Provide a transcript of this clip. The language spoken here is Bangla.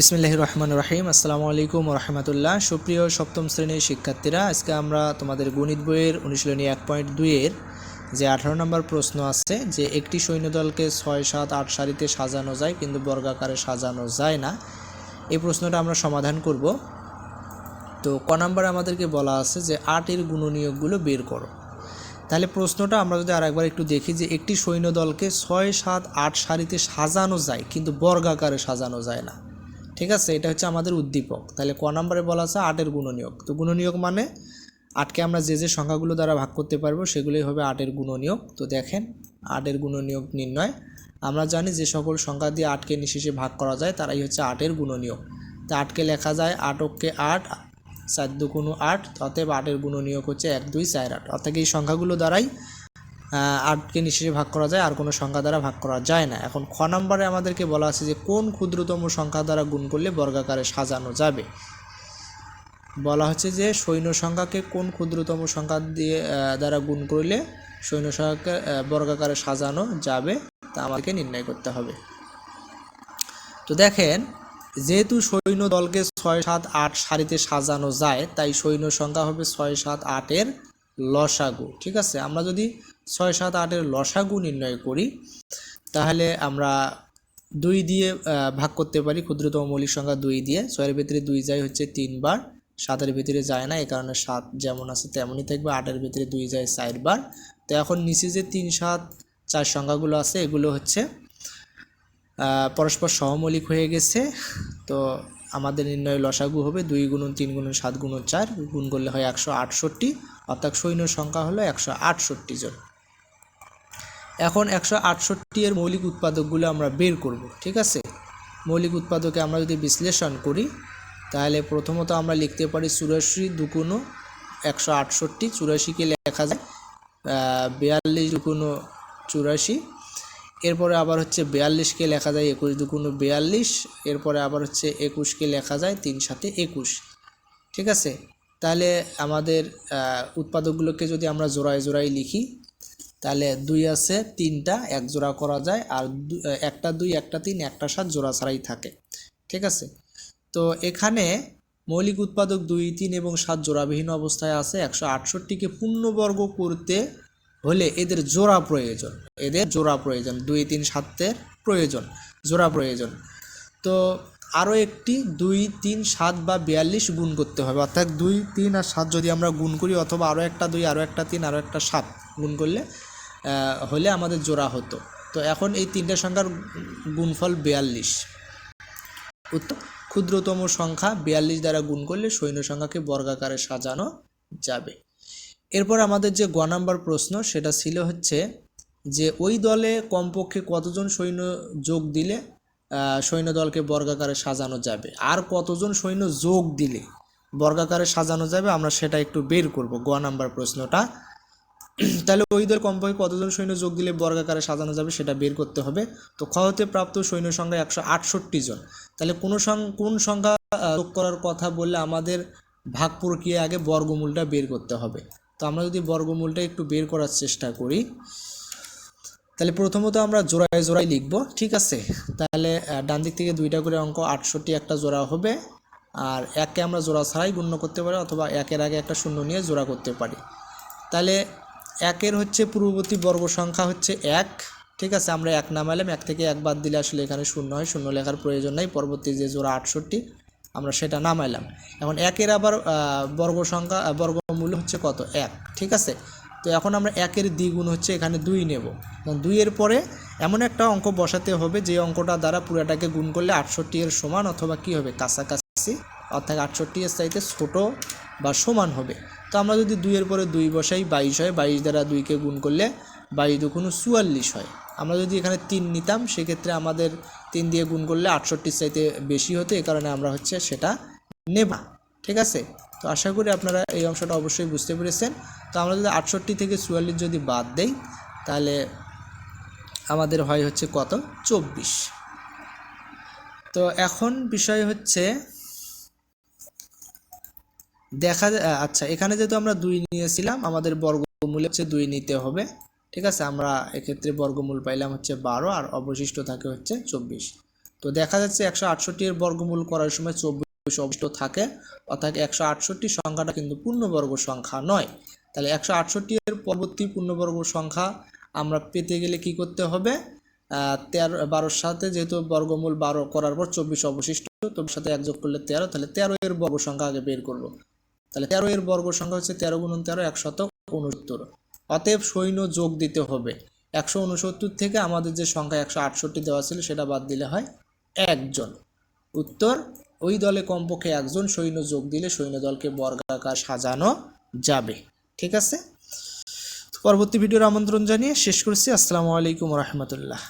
বিসমিল্লাহ রহমান রহিম। আসসালামু আলাইকুম রহমতুল্লাহ। সুপ্রিয় সপ্তম শ্রেণির শিক্ষার্থীরা, আজকে আমরা তোমাদের গণিত বইয়ের অনুশীলনী এক পয়েন্ট দুইয়ের যে আঠারো নম্বর প্রশ্ন আছে, যে একটি সৈন্যদলকে ছয়, সাত, আট সারিতে সাজানো যায় কিন্তু বর্গাকারে সাজানো যায় না, এই প্রশ্নটা আমরা সমাধান করব। তো ক নম্বরে আমাদেরকে বলা আছে যে আটের গুণনীয়কগুলো বের করো। তাহলে প্রশ্নটা আমরা যদি আরেকবার একটু দেখি যে একটি সৈন্যদলকে ছয়, সাত, আট সারিতে সাজানো যায় কিন্তু বর্গাকারে সাজানো যায় না। ঠিক আছে? এটা হচ্ছে আমাদের উদ্দীপক। তাহলে ক নম্বরে বলা আছে আটের গুণনীয়ক। তো গুণনীয়ক মানে আটকে আমরা যে যে সংখ্যাগুলো দ্বারা ভাগ করতে পারব সেগুলোই হবে আটের গুণনীয়ক। তো দেখেন, আটের গুণনীয়ক নির্ণয়। আমরা জানি যে সকল সংখ্যা দিয়ে আটকে নিশেষে ভাগ করা যায়, তারাই হচ্ছে আটের গুণনীয়ক। তো আটকে লেখা যায় আটককে আট, চার দু কোনো আট, অতএব আটের গুণনীয়ক হচ্ছে এক দুই চার আট। অর্থাৎ এই সংখ্যাগুলো দ্বারাই আটকে নিশেষে ভাগ করা যায়, আর কোনো সংখ্যা দ্বারা ভাগ করা যায় না। এখন খ নম্বরে আমাদেরকে বলা আছে যে, কোন ক্ষুদ্রতম সংখ্যা দ্বারা গুণ করলে বর্গাকারে সাজানো যাবে? বলা হচ্ছে যে, সৈন্য সংখ্যাকে কোন ক্ষুদ্রতম সংখ্যা দিয়ে দ্বারা গুণ করলে সৈন্য সংখ্যাকে বর্গাকারে সাজানো যাবে? তা আমাদেরকে নির্ণয় করতে হবে। তো দেখেন, যেহেতু সৈন্য দলকে ছয়, সাত, আট সারিতে সাজানো যায়, তাই সৈন্য সংখ্যা হবে ছয়, সাত, আটের লসাগু, ঠিক আছে? আমরা যদি ছয় সাত আটের লসাগু নির্ণয় করি, তাহলে আমরা দুই দিয়ে ভাগ করতে পারি, ক্ষুদ্রতম মৌলিক সংখ্যা দুই দিয়ে। ছয়ের ভিতরে দুই যায় হচ্ছে তিনবার, সাতের ভিতরে যায় না, এই কারণে সাত যেমন আছে তেমনই থাকবে, আটের ভিতরে দুই যায় চারবার। তো এখন নিচে যে তিন, সাত, চার সংখ্যাগুলো আছে, এগুলো হচ্ছে পরস্পর সহমৌলিক হয়ে গেছে। তো আমাদের নির্ণয় লসাগু হবে দুই গুণন তিন গুণন সাত গুণন চার, গুণ করলে হয় একশো আটষট্টি, অর্থাৎ সৈন্য সংখ্যা হলো একশো আটষট্টি জন। এখন একশো আটষট্টি এর মৌলিক উৎপাদকগুলো আমরা বের করব, ঠিক আছে? মৌলিক উৎপাদকে আমরা যদি বিশ্লেষণ করি, তাহলে প্রথমত আমরা লিখতে পারি চুরাশি দুকুনো একশো আটষট্টি চুরাশিকে লেখা যায় বিয়াল্লিশ দুকুনো চুরাশি, এরপরে আবার হচ্ছে বিয়াল্লিশকে লেখা যায় একুশ দুকুনো বিয়াল্লিশ, এরপরে আবার হচ্ছে একুশকে লেখা যায় তিন সাথে একুশ, ঠিক আছে? তাহলে আমাদের উৎপাদকগুলোকে যদি আমরা জোড়ায় জোড়ায় লিখি তাহলে দুই আছে, তিনটা, এক জোড়া করা যায়, আর একটা দুই, একটা তিন, একটা সাত জোড়া ছাড়াই থাকে। ঠিক আছে? তো এখানে মৌলিক উৎপাদক দুই, তিন এবং সাত জোড়াবিহীন অবস্থায় আছে। একশো আটষট্টিকে পূর্ণবর্গ করতে হলে এদের জোড়া প্রয়োজন। এদের জোড়া প্রয়োজন। দুই, তিন, সাতের প্রয়োজন। জোড়া প্রয়োজন। তো আরও একটি দুই, তিন, সাত বা বিয়াল্লিশ গুণ করতে হবে। অর্থাৎ দুই, তিন আর সাত যদি আমরা গুণ করি, অথবা আরও একটা দুই, আরও একটা তিন, আরও একটা সাত গুণ করলে হলে আমাদের জোড়া হতো। তো এখন এই তিনটে সংখ্যার গুণফল বিয়াল্লিশ। উত্তর, ক্ষুদ্রতম সংখ্যা বিয়াল্লিশ দ্বারা গুণ করলে সৈন্য সংখ্যাকে বর্গাকারে সাজানো যাবে। এরপর আমাদের যে গ নাম্বার প্রশ্ন, সেটা ছিল হচ্ছে যে ওই দলে কমপক্ষে কতজন সৈন্য যোগ দিলে সৈন্য দলকে বর্গাকারে সাজানো যাবে? আর কতজন সৈন্য যোগ দিলে বর্গাকারে সাজানো যাবে? আমরা সেটা একটু বের করব গ নাম্বার প্রশ্নটা। তাহলে ওই দল কমপক্ষে কতজন সৈন্য যোগ দিলে বর্গাকারে সাজানো যাবে সেটা বের করতে হবে। তো হতে প্রাপ্ত সৈন্য সংখ্যা একশো আটষট্টি জন। তাহলে কোনো সং- কোন সংখ্যা যোগ করার কথা বললে আমাদের ভাগ প্রক্রিয়া আগে বর্গমূলটা বের করতে হবে। তো আমরা যদি বর্গমূলটা একটু বের করার চেষ্টা করি, তাহলে প্রথমত আমরা জোড়ায় জোড়ায় লিখব, ঠিক আছে? তাহলে ডান দিক থেকে দুইটা করে অঙ্ক আটষট্টি একটা জোড়া হবে, আর একে আমরা জোড়া ছাড়াই গুণ্য করতে পারি অথবা একের আগে একটা শূন্য নিয়ে জোড়া করতে পারি। তাহলে একের হচ্ছে পূর্ববর্তী বর্গ সংখ্যা হচ্ছে এক, ঠিক আছে? আমরা এক নামাইলাম, এক থেকে এক বাদ দিলে আসলে এখানে শূন্য হয়, শূন্য লেখার প্রয়োজন নাই। পরবর্তী যে জোড়া আটষট্টি, আমরা সেটা নামাইলাম। এখন একের আবার বর্গ সংখ্যা বর্গমূল হচ্ছে কত? এক, ঠিক আছে? তো এখন আমরা একের দ্বিগুণ হচ্ছে এখানে দুই নেব। দুইয়ের পরে এমন একটা অঙ্ক বসাতে হবে, যে অঙ্কটা দ্বারা পুরাটাকে গুণ করলে আটষট্টি এর সমান অথবা কি হবে? কাছাকাছি অর্থাৎ আটষট্টি এর চাইতে ছোটো বা সমান হবে। তো আমরা যদি দুইয়ের পরে দুই বসাই, বাইশ হয়, বাইশ দ্বারা দুইকে গুণ করলে বাইশ দুগুণ চুয়াল্লিশ হয়। আমরা যদি এখানে তিন নিতাম, সেক্ষেত্রে আমাদের তিন দিয়ে গুণ করলে আটষট্টির চাইতে বেশি হতো এই কারণে আমরা হচ্ছে সেটা নেব। ঠিক আছে? তো আশা করি আপনারা এই অংশটা অবশ্যই বুঝতে পেরেছেন। তো আমরা যদি আটষট্টি থেকে চুয়াল্লিশ যদি বাদ দেই, তাহলে আমাদের হয় হচ্ছে কত? চব্বিশ। তো এখন বিষয় হচ্ছে দেখা আচ্ছা এখানে যেহেতু আমরা দুই নিয়েছিলাম, আমাদের বর্গমূল হচ্ছে দুই নিতে হবে, ঠিক আছে? আমরা এক্ষেত্রে বর্গমূল পাইলাম হচ্ছে বারো, আর অবশিষ্ট থাকে হচ্ছে চব্বিশ। তো দেখা যাচ্ছে একশো আটষট্টি এর বর্গমূল করার সময় চব্বিশ অবশিষ্ট থাকে, অর্থাৎ একশো আটষট্টি সংখ্যাটা কিন্তু পূর্ণবর্গ সংখ্যা নয়। তাহলে একশো আটষট্টি এর পরবর্তী পূর্ণবর্গ সংখ্যা আমরা পেতে গেলে কি করতে হবে? তেরো, বারোর সাথে যেহেতু বর্গমূল বারো করার পর চব্বিশ অবশিষ্ট তোর সাথে একযোগ করলে তেরো, তাহলে তেরো এর বর্গ সংখ্যা আগে বের করব। তাহলে তেরো এর বর্গ সংখ্যা হচ্ছে তেরো গুণন তেরো একশত উনসত্তর অতএব সৈন্য যোগ দিতে হবে। একশো উনসত্তর থেকে আমাদের যে সংখ্যা একশো আটষট্টি দেওয়া ছিল, সেটা বাদ দিলে হয় একজন। উত্তর, ওই দলে কমপক্ষে একজন সৈন্য যোগ দিলে সৈন্য দলকে বর্গাকার সাজানো যাবে। ঠিক আছে? পরবর্তী ভিডিওর আমন্ত্রণ জানিয়ে শেষ করছি। আসসালামু আলাইকুম রহমতুল্লাহ।